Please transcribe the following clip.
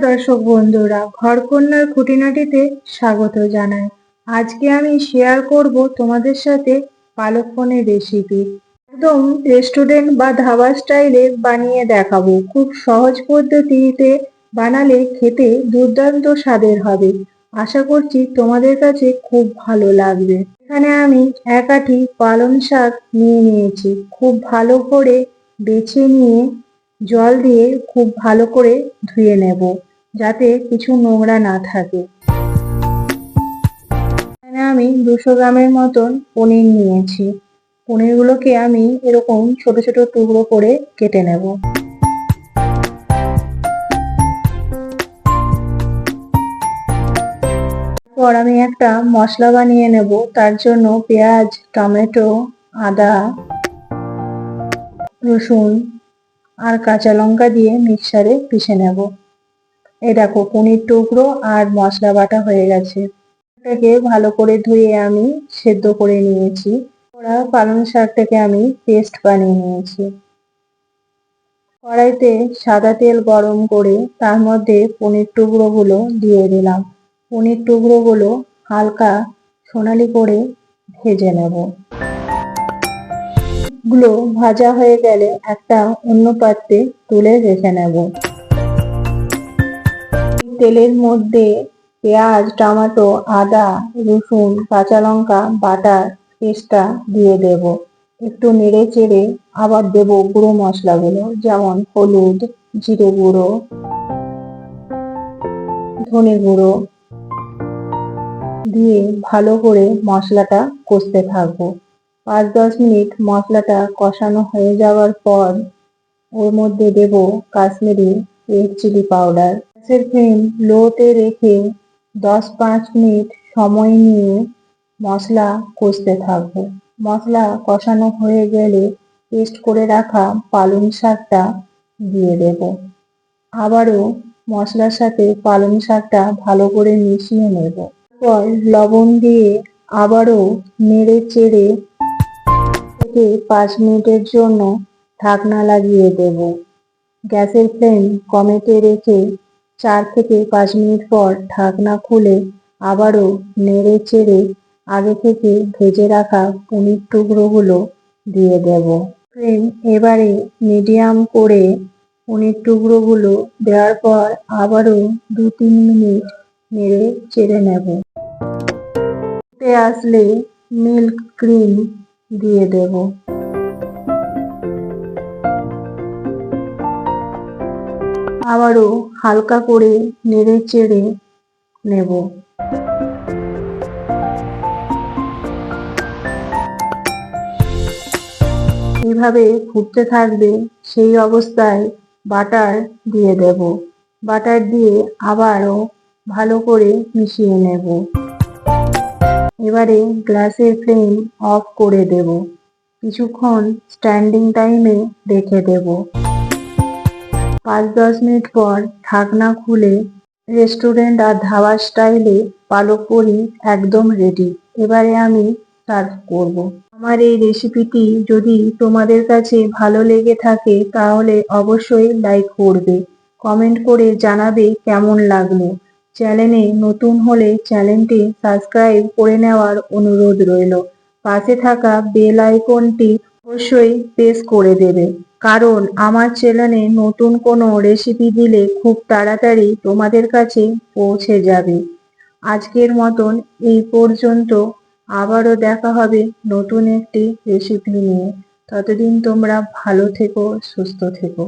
দর্শক বন্ধুরা, ঘরকন্যার খুঁটিনাটিতে স্বাগত জানাই। আজকে আমি শেয়ার করব তোমাদের সাথে পালক পনির রেসিপি একদম রেস্টুরেন্ট বা ধাবা স্টাইলে বানিয়ে দেখাবো। খুব সহজ পদ্ধতিতে বানালে খেতে দুর্দান্ত স্বাদের হবে। আশা করছি তোমাদের কাছে খুব ভালো লাগবে। এখানে আমি এক আটি পালং শাক নিয়ে নিয়েছি। খুব ভালো করে বেছে নিয়ে জল দিয়ে খুব ভালো করে ধুয়ে নেব। যাতে কিছু নোংরা না থাকে। এখানে আমি দুশো গ্রামের মতন পনির নিয়েছি। পনিরগুলোকে আমি এরকম ছোট ছোট টুকরো করে কেটে নেব। পর আমি একটা মশলা বানিয়ে নেব। তার জন্য পেঁয়াজ, টমেটো, আদা, রসুন আর কাঁচা লঙ্কা দিয়ে মিক্সারে পিষে নেব। এই দেখো, পনির টুকরো আর মশলা বাটা হয়ে গেছে। এটাকে ভালো করে ধুয়ে আমি সেদ্ধ করে নিয়েছি। ওরা পালং শাকটাকে আমি পেস্ট বানিয়ে নিয়েছি। কড়াইতে সাদা তেল গরম করে তার মধ্যে পনির টুকরোগুলো দিয়ে দিলাম। পনির টুকরোগুলো হালকা সোনালি করে ভেজে নেব। গুলো ভাজা হয়ে গেলে একটা অন্য পাত্রে তুলে রেখে নেব। তেলের মধ্যে পেঁয়াজ, টমেটো, আদা, রসুন, কাঁচা লঙ্কা, বাটার পেস্টটা দিয়ে দেব। একটু নেড়ে চেড়ে আবার দেব গুঁড়ো মশলাগুলো, যেমন হলুদ, জিরে গুঁড়ো, ধনে গুঁড়ো, দিয়ে ভালো করে মশলাটা কষতে থাকব। পাঁচ দশ মিনিট মশলাটা কষানো হয়ে যাওয়ার পর ওর মধ্যে দেব কাশ্মীরি রেড চিলি পাউডার। গ্যাসের ফ্লেম লোতে রেখে দশ পাঁচ মিনিট সময় নিয়ে মশলা কষতে থাকব। মশলা কষানো হয়ে গেলে পেস্ট করে রাখা পালং শাকটা দিয়ে দেব। আবারও মশলার সাথে পালং শাকটা ভালো করে মিশিয়ে নেব। তারপর লবণ দিয়ে আবারও নেড়ে চেড়ে থেকে পাঁচ মিনিটের জন্য ঢাকনা লাগিয়ে দেব। গ্যাসের ফ্লেম কমেতে রেখে চার থেকে পাঁচ মিনিট পর ঢাকনা খুলে আবারও নেড়ে চেড়ে আগে থেকে ভেজে রাখা পনির টুকরোগুলো দিয়ে দেব। ফ্লেম এবারে মিডিয়াম করে পনির টুকরোগুলো দেওয়ার পর আবারও দু তিন মিনিট নেড়ে চেড়ে নেব। আসলে মিল্ক ক্রিম দিয়ে দেব। আবারও হালকা করে নেড়ে চেড়ে নেব। এইভাবে ফুটতে থাকবে সেই অবস্থায় বাটার দিয়ে দেব। বাটার দিয়ে আবারও ভালো করে মিশিয়ে নেব। এবারে গ্লাসের ফ্লেম অফ করে দেব। কিছুক্ষণ স্ট্যান্ডিং টাইমে রেখে দেব। পাঁচ দশ মিনিট পর ঢাকনা খুলে রেস্টুরেন্ট আর ধাবা স্টাইলে পালক পরি একদম রেডি এবারে আমি সার্ভ করব। আমার এই রেসিপিটি যদি তোমাদের কাছে ভালো লেগে থাকে, তাহলে অবশ্যই লাইক করবে। কমেন্ট করে জানাবে কেমন লাগল। চ্যানেলে নতুন হলে চ্যানেলটি সাবস্ক্রাইব করে নেওয়ার অনুরোধ রইল। পাশে থাকা বেল আইকনটি অবশ্যই পেস করে দেবে। কারণ আমার চ্যানেলে নতুন কোনো রেসিপি দিলে খুব তাড়াতাড়ি তোমাদের কাছে পৌঁছে যাবে। আজকের মতন এই পর্যন্ত। আবারও দেখা হবে নতুন একটি রেসিপি নিয়ে। ততদিন তোমরা ভালো থেকো, সুস্থ থেকো।